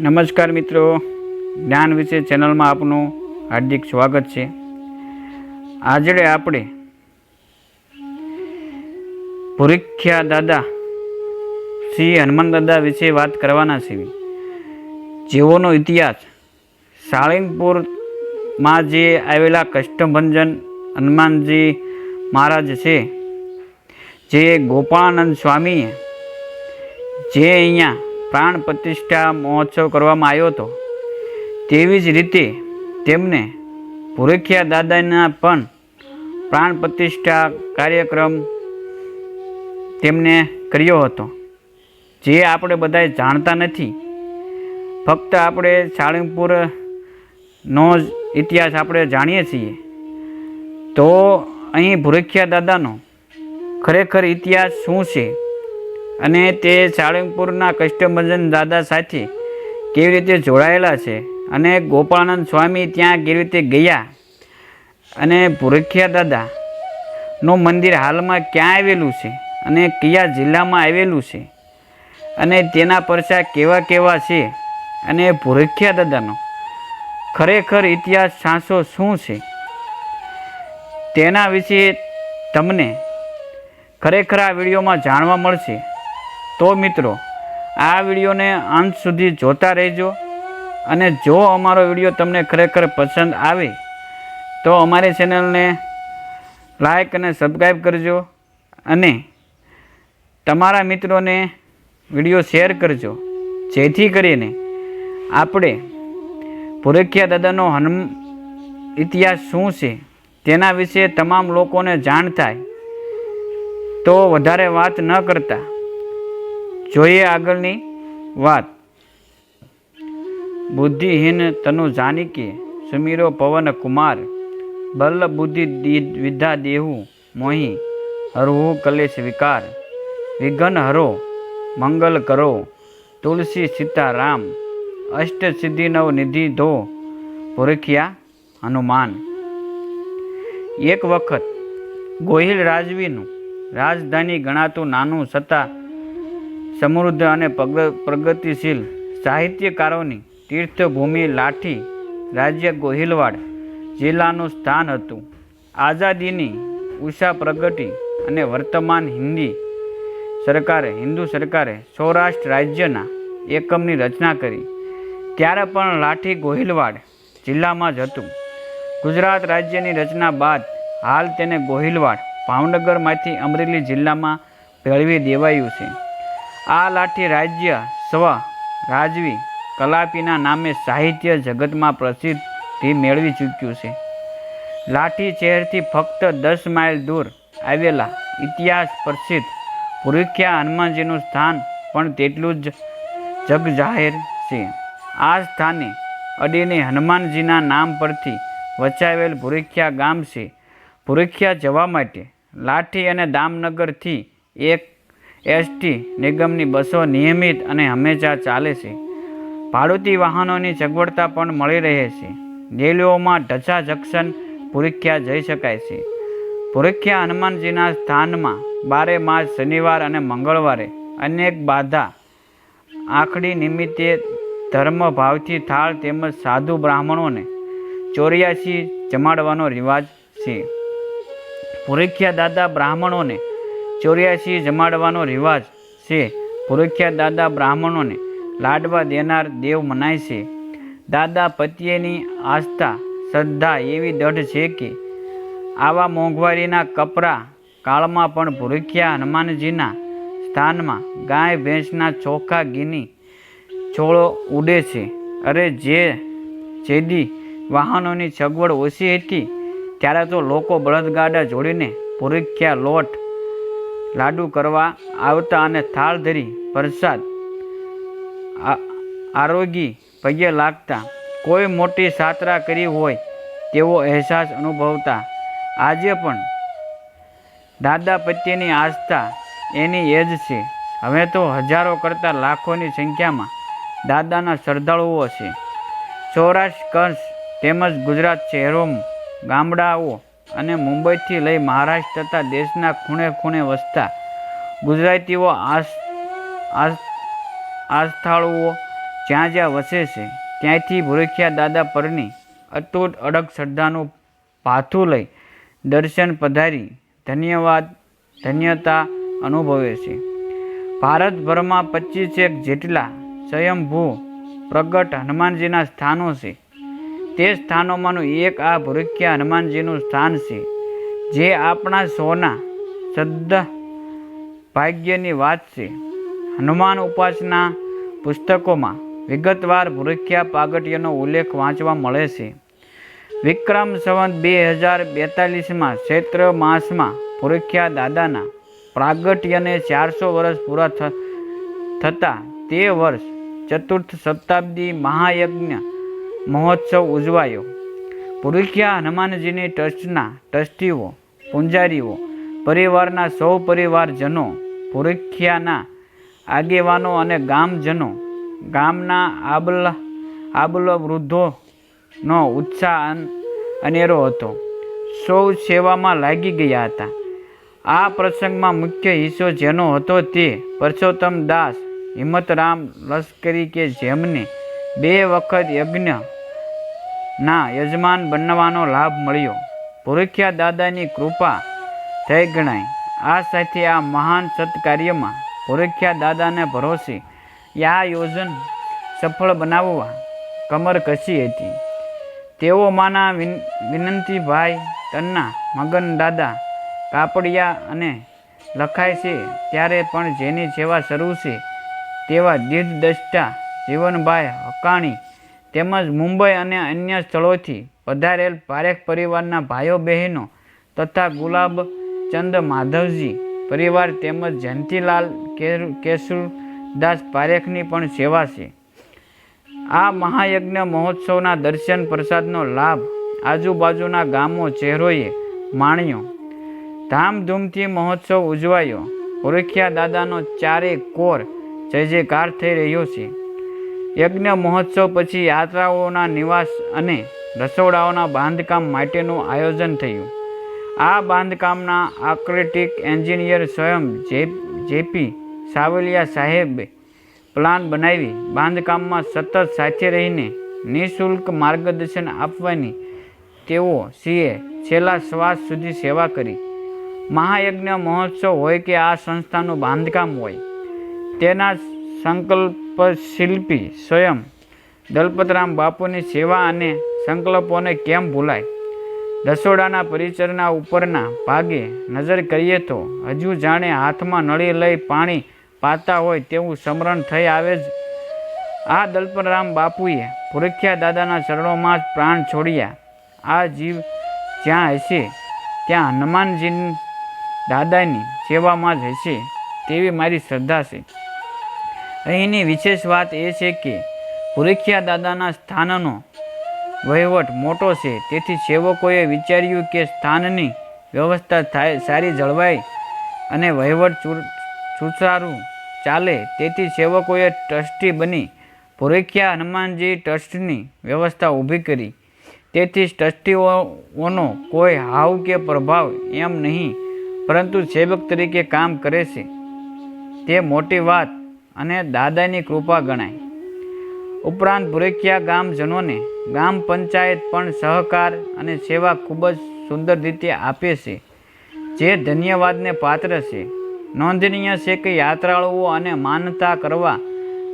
નમસ્કાર મિત્રો. જ્ઞાન વિશે ચેનલમાં આપનું હાર્દિક સ્વાગત છે. આજે આપણે પુરીખ્યા દાદા શ્રી હનુમાન દાદા વિશે વાત કરવાના છીએ જેઓનો ઇતિહાસ સાળંગપુરમાં જે આવેલા કષ્ટભંજન હનુમાનજી મહારાજ છે, જે ગોપાળાનંદ સ્વામીએ જે અહીંયા પ્રાણ પ્રતિષ્ઠા મહોત્સવ કરવામાં આવ્યો હતો. તેવી જ રીતે તેમને ભુરખિયા દાદાના પણ પ્રાણ પ્રતિષ્ઠા કાર્યક્રમ તેમને કર્યો હતો. જે આપણે બધાએ જાણતા નથી. ફક્ત આપણે સાળંગપુરનો જ ઇતિહાસ આપણે જાણીએ છીએ. તો અહીં ભુરેખિયા દાદાનો ખરેખર ઇતિહાસ શું છે? અને તે સાળંગપુરના કષ્ટભંજન દાદા સાથે કેવી રીતે જોડાયેલા છે અને ગોપાળાનંદ સ્વામી ત્યાં કેવી રીતે ગયા અને ભુરખિયા દાદાનું મંદિર હાલમાં ક્યાં આવેલું છે અને કયા જિલ્લામાં આવેલું છે અને તેના પરસા કેવા કેવા છે અને ભુરખિયા દાદાનો ખરેખર ઇતિહાસ સાંસો શું છે તેના વિશે તમને ખરેખર આ વિડીયોમાં જાણવા મળશે. તો મિત્રો, આ વિડીયોને અંત સુધી જોતા રહેજો અને જો અમારો વીડિયો તમને ખરેખર પસંદ આવે, તો અમારી ચેનલને લાઈક અને સબસ્ક્રાઈબ કરજો અને તમારા મિત્રોને વીડિયો શેર કરજો. જેથી કરીને આપણે ભુરખિયા દાદાનો હનુમ ઇતિહાસ શું છે, તેના વિશે તમામ લોકોને જાણ થાય. તો વધારે વાત ન કરતા. જોઈએ આગળની વાત. બુદ્ધિહીન તનુ જાનકી, સુમીરો પવન કુમાર, બલ્લ બુદ્ધિ વિદ્યા દેહુ મોહી, હરહુ કલેશ વિકાર, વિઘન હરો, મંગલ કરો, તુલસી સીતારામ, અષ્ટ સિદ્ધિ નવ નિધિ ધો, પુરખિયા હનુમાન. એક વખત ગોહિલ રાજવીનું રાજધાની ગણાતું નાનું છતાં સમૃદ્ધ અને પ્રગ પ્રગતિશીલ સાહિત્યકારોની તીર્થભૂમિ લાઠી રાજ્ય ગોહિલવાડ જિલ્લાનું સ્થાન હતું. આઝાદીની ઉષા પ્રગટી અને વર્તમાન હિન્દી સરકારે, હિન્દુ સરકારે સૌરાષ્ટ્ર રાજ્યના એકમની રચના કરી. ત્યારે પણ લાઠી ગોહિલવાડ જિલ્લામાં જ હતું. ગુજરાત રાજ્યની રચના બાદ હાલ તેને ગોહિલવાડ, ભાવનગરમાંથી અમરેલી જિલ્લામાં ભેળવી દેવાયું છે. આ લાઠી રાજ્ય સ્વ રાજવી કલાપીના નામે સાહિત્ય જગતમાં પ્રસિદ્ધિ મેળવી ચૂક્યું છે. લાઠી શહેરથી ફક્ત દસ માઇલ દૂર આવેલા ઇતિહાસ પ્રસિદ્ધ પુરુખ્યા હનુમાનજીનું સ્થાન પણ તેટલું જ જગજાહેર છે. આ સ્થાને અડીને હનુમાનજીના નામ પરથી વચાવેલ ભુરખ્યા ગામ છે. ભુરખ્યા જવા માટે લાઠી અને દામનગરથી એક એસટી નિગમની બસો નિયમિત અને હંમેશા ચાલે છે. ભાડુતી વાહનોની સગવડતા પણ મળી રહે છે. રેલીઓમાં ઢચા જંકશન પુરીખ્યા જઈ શકાય છે. પુરીખ્યા હનુમાનજીના સ્થાનમાં બારે માસ શનિવાર અને મંગળવારે અનેક બાધા. આખડી નિમિત્તે ધર્મભાવથી થાળ તેમજ સાધુ બ્રાહ્મણોને ચોર્યાસી જમાડવાનો રિવાજ છે. પુરીખ્યા દાદા બ્રાહ્મણોને ચોર્યાસી જમાડવાનો રિવાજ છે. પુરુખ્યા દાદા બ્રાહ્મણોને લાડવા દેનાર દેવ મનાય છે. દાદા પત્યેની આસ્થા, શ્રદ્ધા એવી દઢ છે કે આવા મોંઘવારીના કપરા કાળમાં પણ ભુરખ્યા હનુમાનજીના સ્થાનમાં ગાય ભેંસના ચોખા ગીની છોડો ઉડે છે. અરે જે જેદી વાહનોની સગવડ ઓછી હતી, ત્યારે તો લોકો બળદગાડા જોડીને ભુરખ્યા લોટ લાડુ કરવા આવતા અને થાળ ધરી પ્રસાદ આરોગી પગે લાગતા. કોઈ મોટી સાતરા કરી હોય તેવો અહેસાસ અનુભવતા. આજે પણ દાદા પ્રત્યેની આસ્થા એની એ જ છે. હવે તો હજારો કરતાં લાખોની સંખ્યામાં દાદાના શ્રદ્ધાળુઓ છે. સૌરાષ્ટ્ર, કચ્છ તેમજ ગુજરાત શહેરોમાં ગામડાઓ અને મુંબઈથી લઈ મહારાષ્ટ્ર તથા દેશના ખૂણે ખૂણે વસતા ગુજરાતીઓ આસ, આસ- આસ્થાળુઓ જ્યાં જ્યાં વસે છે, ત્યાંથી ભૂરખિયા દાદા પરની અતૂટ અડગ શ્રદ્ધાનું પાથું લઈ દર્શન પધારી ધન્યવાદ, ધન્યતા અનુભવે છે. ભારતભરમાં પચીસેક જેટલા સ્વયંભૂ પ્રગટ હનુમાનજીના સ્થાનો છે તે સ્થાનોમાંનું એક આ ભૂરખિયા હનુમાનજીનું સ્થાન છે, જે આપણા સૌના શ્રદ્ધા ભાગ્યની વાત છે. હનુમાન ઉપાસના પુસ્તકોમાં વિગતવાર ભૂરખિયા પાગટ્યનો ઉલ્લેખ વાંચવા મળે છે. વિક્રમ સંવત બે હજાર બેતાલીસમાં ચૈત્ર માસમાં ભૂરખિયા દાદાના પ્રાગટ્યને ચારસો વર્ષ પૂરા થતાં તે વર્ષ ચતુર્થ શતાબ્દી મહાયજ્ઞ મહોત્સવ ઉજવાયો. પુરુખિયા હનુમાનજીની ટ્રસ્ટના ટ્રસ્ટીઓ, પૂંજારીઓ, પરિવારના સૌ પરિવારજનો, પુરુખિયાના આગેવાનો અને ગામજનો, ગામના આબલ આબલ વૃદ્ધોનો ઉત્સાહ અન- અનેરો હતો. સૌ સેવામાં લાગી ગયા હતા. આ પ્રસંગમાં મુખ્ય હિસ્સો જેનો હતો તે પરસોત્તમ દાસ, હિંમતરામ લશ્કરી કે જેમને બે વખત યજ્ઞના યજમાન બનવાનો લાભ મળ્યો. પુરુખ્યા દાદાની કૃપા થઈ ગણાય. આ સાથે આ મહાન સત્કાર્યમાં પુરુખ્યા દાદાને ભરોસે આ યોજન સફળ બનાવવા કમર કસી હતી. તેઓ માના વિન, વિનંતીભાઈ તન્ના મગન દાદા કાપડિયા અને લખાય છે, ત્યારે પણ જેની સેવા શરૂ છે તેવા દીર્ઘદ્રષ્ટા જીવનભાઈ હકાણી તેમજ મુંબઈ અને અન્ય સ્થળોથી પધારેલ પારેખ પરિવારના ભાઈઓ બહેનો તથા ગુલાબચંદ માધવજી, પરિવાર તેમજ જયંતીલાલ કેશુરદાસ પારેખની પણ સેવા છે. આ મહાયજ્ઞ મહોત્સવના દર્શન પ્રસાદનો લાભ આજુબાજુના ગામો ચહેરોએ માણ્યો. ધામધૂમથી મહોત્સવ ઉજવાયો. ઓરખિયા દાદાનો ચારે કોર જય જયકાર થઈ રહ્યો છે. યજ્ઞ, મહોત્સવ પછી યાત્રાઓના નિવાસ અને રસોડાઓના બાંધકામ માટેનું આયોજન થયું. આ બાંધકામના આક્રેટિક એન્જિનિયર સ્વયં જે, જેપી સાવલિયા સાહેબે પ્લાન બનાવી બાંધકામમાં સતત સાથે રહીને નિઃશુલ્ક માર્ગદર્શન આપવાની તેઓ સીએ છેલ્લા શ્વાસ સુધી સેવા કરી. મહાયજ્ઞ, મહોત્સવ હોય કે આ સંસ્થાનું બાંધકામ હોય, તેના સંકલ્પ શિલ્પી સ્વયં દલપતરામ બાપુની સેવા અને સંકલ્પોને કેમ ભૂલાય? રસોડાના પરિચરના ઉપરના ભાગે નજર કરીએ તો હજુ જાણે હાથમાં નળી લઈ પાણી પાતા હોય તેવું સ્મરણ થઈ આવે જ. આ દલપતરામ બાપુએ ભૂરખ્યા દાદાના ચરણોમાં જ પ્રાણ છોડ્યા. આ જીવ જ્યાં હશે, ત્યાં હનુમાનજી દાદાની સેવામાં જ હશે તેવી મારી શ્રદ્ધા છે. અહીંની વિશેષ વાત એ છે કે ભૂરખ્યા દાદાના સ્થાનનો વહીવટ મોટો છે. તેથી સેવકોએ વિચાર્યું કે સ્થાનની વ્યવસ્થા થાય, સારી જળવાય અને વહીવટ સુસારું ચાલે. તેથી સેવકોએ ટ્રસ્ટી બની ભૂરખ્યા હનુમાનજી ટ્રસ્ટની વ્યવસ્થા ઊભી કરી. તેથી ટ્રસ્ટીઓનો કોઈ હાવ કે પ્રભાવ એમ નહીં, પરંતુ સેવક તરીકે કામ કરે છે. તે મોટી વાત અને દાદાની કૃપા ગણાય. ઉપરાંત ભુરેખિયા ગામજનોને ગામ પંચાયત પણ સહકાર અને સેવા ખૂબ જ સુંદર રીતે આપે છે, જે ધન્યવાદને પાત્ર છે. નોંધનીય છે કે યાત્રાળુઓ અને માનતા કરવા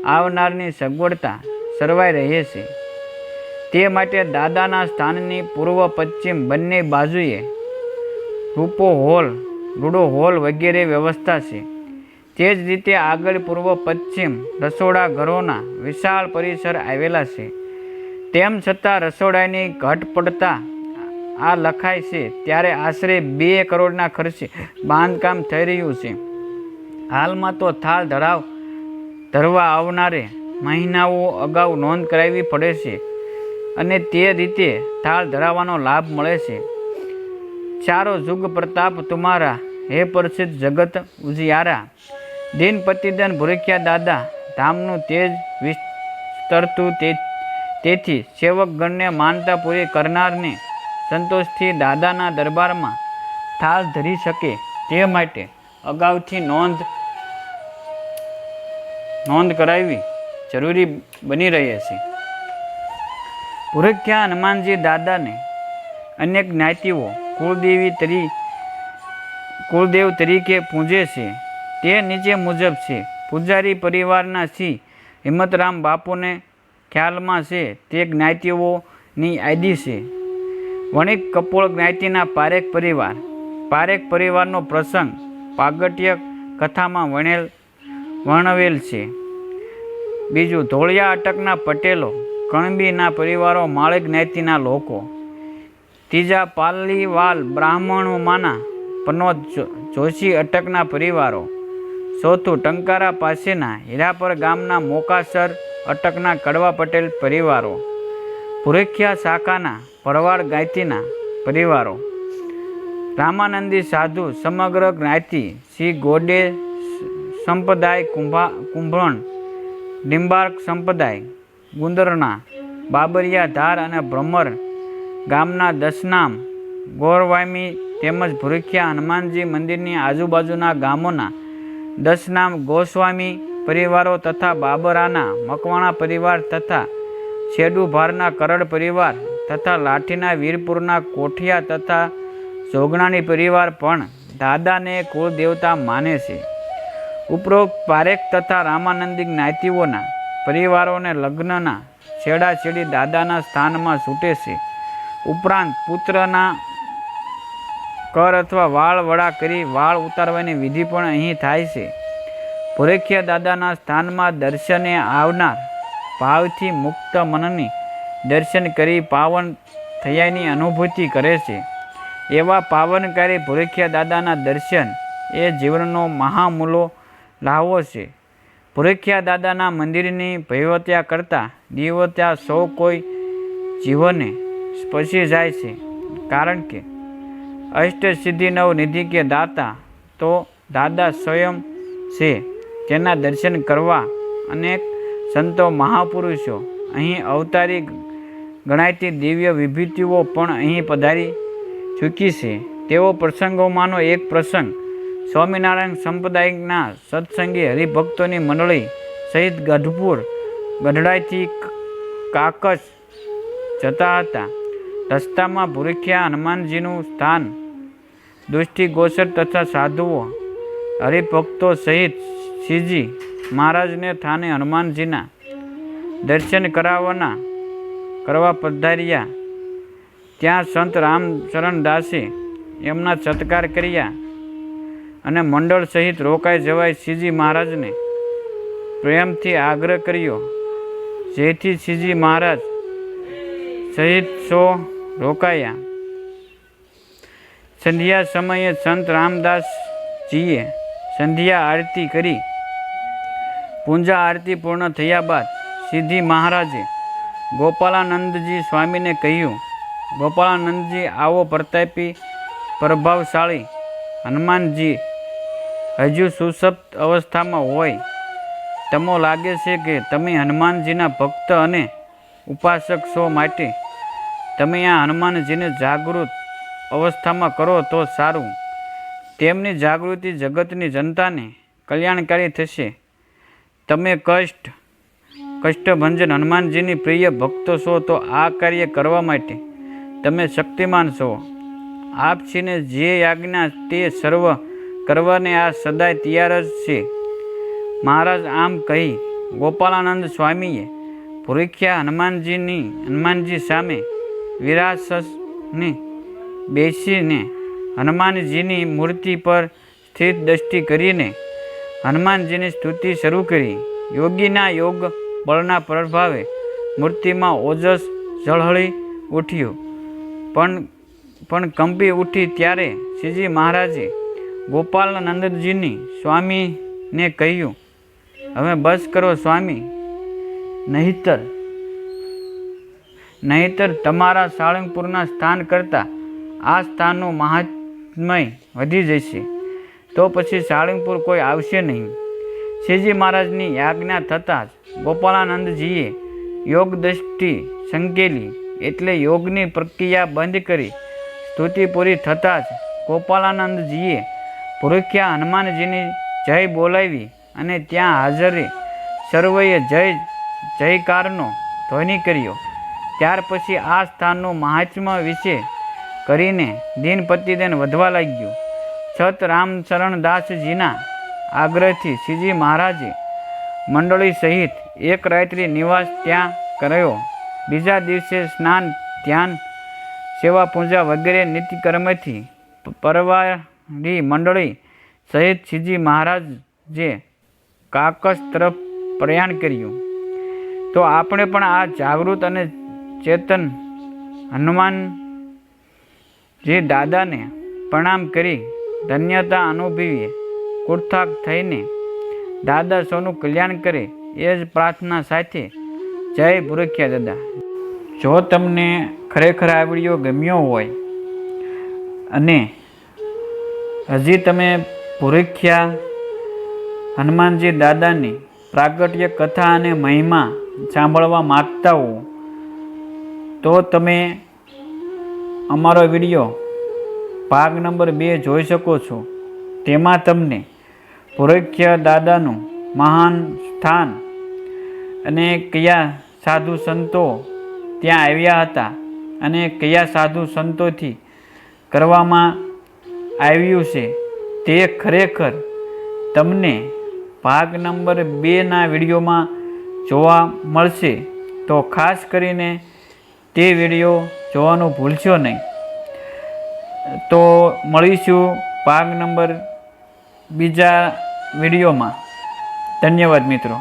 આવનારની સગવડતા સર્વાઈ રહે છે. તે માટે દાદાના સ્થાનની પૂર્વ પશ્ચિમ બંને બાજુએ રૂપો હોલ, રૂડો હોલ વગેરે વ્યવસ્થા છે. તે જ રીતે આગળ પૂર્વ પશ્ચિમ રસોડા ઘરોના વિશાળ પરિસર આવેલા છે. તેમ છતાં રસોડાની ઘટ પડતા આ લખાય છે, ત્યારે આશરે બે કરોડના ખર્ચે બાંધકામ થઈ રહ્યું છે. હાલમાં તો થાળ ધરાવ ધરવા આવનારે મહિનાઓ અગાઉ નોંધ કરાવવી પડે છે અને તે રીતે થાળ ધરાવવાનો લાભ મળે છે. ચારો જુગ પ્રતાપ તુમારા, હે પ્રસિદ્ધ જગત ઉજિયારા દિન પ્રતિદિન ભૂરખ્યા દાદા ધામનું તેજ વિસ્તરતું તે, તેથી સેવકગણને માનતા પૂરી કરનારને સંતોષથી દાદાના દરબારમાં થાળ ધરી શકે તે માટે અગાઉથી નોંધ નોંધ કરાવી જરૂરી બની રહે છે પુરખ્યા હનુમાનજી દાદાને અનેક જ્ઞાતિઓ કુળદેવી તરી, કુળદેવ તરીકે પૂજે છે. તે નીચે મુજબ છે. પૂજારી પરિવારના શ્રી હિંમતરામ બાપુને ખ્યાલમાં છે તે જ્ઞાતિઓની આદિ છે. વણિક કપોળ જ્ઞાતિના પારેખ પરિવાર. પારેખ પરિવારનો પ્રસંગ પાગટ્ય કથામાં વણેલ, વર્ણવેલ છે. બીજું, ધોળિયા અટકના પટેલો, કણબીના પરિવારો, માળે જ્ઞાતિના લોકો. ત્રીજા, પાલીવાલ બ્રાહ્મણોમાંના પનોજ જોશી અટકના પરિવારો. ચોથું ટંકારા પાસેના હીરાપર ગામના મોકાસર અટકના કડવા પટેલ પરિવારો, પુરેખ્યા શાખાના ભરવાડ ગાયતીના પરિવારો, રામાનંદી સાધુ સમગ્ર જ્ઞાતિ શ્રી ગોડે સંપ્રદાય કુંભા, કુંભણ, ડિંબાર્ક સંપ્રદાય, ગુંદરના બાબરિયા ધાર અને ભ્રમર ગામના દસનામ, ગોરવામી તેમજ ભૂરખિયા હનુમાનજી મંદિરની આજુબાજુના ગામોના દસનામ ગોસ્વામી પરિવારો તથા બાબરાના મકવાણા પરિવાર તથા શેડુભારના કરડ પરિવાર તથા લાઠીના વીરપુરના કોઠિયા તથા જોગણાની પરિવાર પણ દાદાને દેવતા માને છે. ઉપરોક્ત પારેખ તથા રામાનંદી જ્ઞાતિઓના પરિવારોને લગ્નના છેડાછેડી દાદાના સ્થાનમાં છૂટે છે. ઉપરાંત પુત્રના કર અથવા વાળ વડા કરી વાળ ઉતારવાની વિધિ પણ અહીં થાય છે. પુરેખ્ય દાદાના સ્થાનમાં દર્શને આવનાર ભાવથી મુક્ત મનની દર્શન કરી પાવન થયાની અનુભૂતિ કરે છે. એવા પાવનકારી ભુરેખિયા દાદાના દર્શન એ જીવનનો મહામૂલો લાવો છે. ભુરેખિયા દાદાના મંદિરની ભૈવત્યા કરતાં દિવત્યા સૌ કોઈ જીવને સ્પર્શી જાય છે. કારણ કે અષ્ટ સિદ્ધિ નવ નિધિ કે દાતા, તો દાદા સ્વયં છે. તેના દર્શન કરવા અનેક સંતો મહાપુરુષો અહીં અવતારી ગણાયતી દિવ્ય વિભૂતિઓ પણ અહીં પધારી ચૂકી છે. તેવો પ્રસંગોમાંનો એક પ્રસંગ સ્વામિનારાયણ સંપ્રદાયના સત્સંગી હરિભક્તોની મંડળી સહિત ગઢપુર ગઢડાઈથી કાકસ જતા હતા. રસ્તામાં ભૂરખ્યા હનુમાનજીનું સ્થાન દૃષ્ટિગોચર તથા સાધુઓ, હરિભક્તો સહિત શ્રીજી મહારાજને થાને હનુમાનજીના દર્શન કરાવવાના કરવા પધાર્યા. ત્યાં સંત રામચરણ દાસે એમના સત્કાર કર્યા અને મંડળ સહિત રોકાઈ જવાય શ્રીજી મહારાજને પ્રેમથી આગ્રહ કર્યો. જેથી શ્રીજી મહારાજ સહિત સો રોકાયા. સંધ્યા સમયે સંત રામદાસજીએ સંધ્યા આરતી કરી. પૂંજા આરતી પૂર્ણ થયા બાદ સિદ્ધિ મહારાજે ગોપાલાનંદજી સ્વામીને કહ્યું, ગોપાલાનંદજી, આવો પ્રતાપી પ્રભાવશાળી હનુમાનજી. હજુ સુસપ્ત અવસ્થામાં હોય. તમો લાગે છે કે તમે હનુમાનજીના ભક્ત અને ઉપાસક છો માટે તમે આ હનુમાનજીને જાગૃત અવસ્થામાં કરો તો સારું. તેમની જાગૃતિ જગતની જનતાને કલ્યાણકારી થશે. તમે કષ્ટ, કષ્ટભંજન હનુમાનજીની પ્રિય ભક્તો છો તો આ કાર્ય કરવા માટે તમે શક્તિમાન છો. આપછીને જે આજ્ઞા તે સર્વ કરવાને આ સદાય તૈયાર જ છે. મહારાજ આમ કહી, ગોપાલાનંદ સ્વામીએ ભૂરીખ્યા હનુમાનજીની, હનુમાનજી સામે વિરાસને બેસીને હનુમાનજીની મૂર્તિ પર સ્થિત દ્રષ્ટિ કરીને હનુમાનજીની સ્તુતિ શરૂ કરી. યોગીના યોગ બળના પ્રભાવે મૂર્તિમાં ઓજસ ઝળહળી ઉઠ્યું. પણ પણ કંપી ઉઠી ત્યારે શ્રીજી મહારાજે ગોપાલનંદજીની સ્વામીને કહ્યું, હવે બસ કરો સ્વામી, નહીતર નહીતર તમારા સાળંગપુરના સ્થાન કરતાં આ સ્થાનનું મહાત્મય વધી જશે. તો પછી સાળંગપુર કોઈ આવશે નહીં. શ્રીજી મહારાજની આજ્ઞા થતાં જ ગોપાલાનંદજીએ યોગ દ્રષ્ટિ સંકેલી એટલે યોગની પ્રક્રિયા બંધ કરી સ્તુતિ પૂરી થતાં જ ગોપાલાનંદજીએ પુરુખ્યા હનુમાનજીની જય બોલાવી અને ત્યાં હાજરે સર્વએ જય જયકારનો ધ્વનિ કર્યો. ત્યાર પછી આ સ્થાનનું મહાત્મ્ય વિશે કરીને દિન પ્રતિદિન વધવા લાગ્યું. છત રામચરણ દાસજીના આગ્રહથી શ્રીજી મહારાજે મંડળી સહિત એક રાત્રિ નિવાસ ત્યાં કર્યો. બીજા દિવસે સ્નાન, ધ્યાન, સેવા પૂજા વગેરે નિત્યકર્મથી પરવારી મંડળી સહિત શ્રીજી મહારાજે કાકસ તરફ પ્રયાણ કર્યું. તો આપણે પણ આ જાગૃત અને ચેતન હનુમાનજી દાદાને પ્રણામ કરી ધન્યતા અનુભવીએ, કુર્થાક થઈને દાદા સૌનું કલ્યાણ કરે, એ જ પ્રાર્થના સાથે જય ભુરખિયા દાદા. જો તમને ખરેખર આ વીડિયો ગમ્યો હોય અને હજી તમે ભુરખ્યા હનુમાનજી દાદાની પ્રાગટ્ય કથા અને મહિમા સાંભળવા માગતા હો તો તમે અમારો વીડિયો ભાગ નંબર બે જોઈ શકો છો. તેમાં તમને ભુરખ્ય દાદાનું મહાન સ્થાન અને કયા સાધુ સંતો ત્યાં આવ્યા હતા અને કયા સાધુ સંતોથી કરવામાં આવ્યું છે તે ખરેખર તમને ભાગ નંબર બેના વિડીયોમાં જોવા મળશે. તો ખાસ કરીને તે વીડિયો જોવાનું ભૂલશો નહીં. તો મળીશું ભાગ નંબર બીજા વિડીયોમાં. ધન્યવાદ મિત્રો.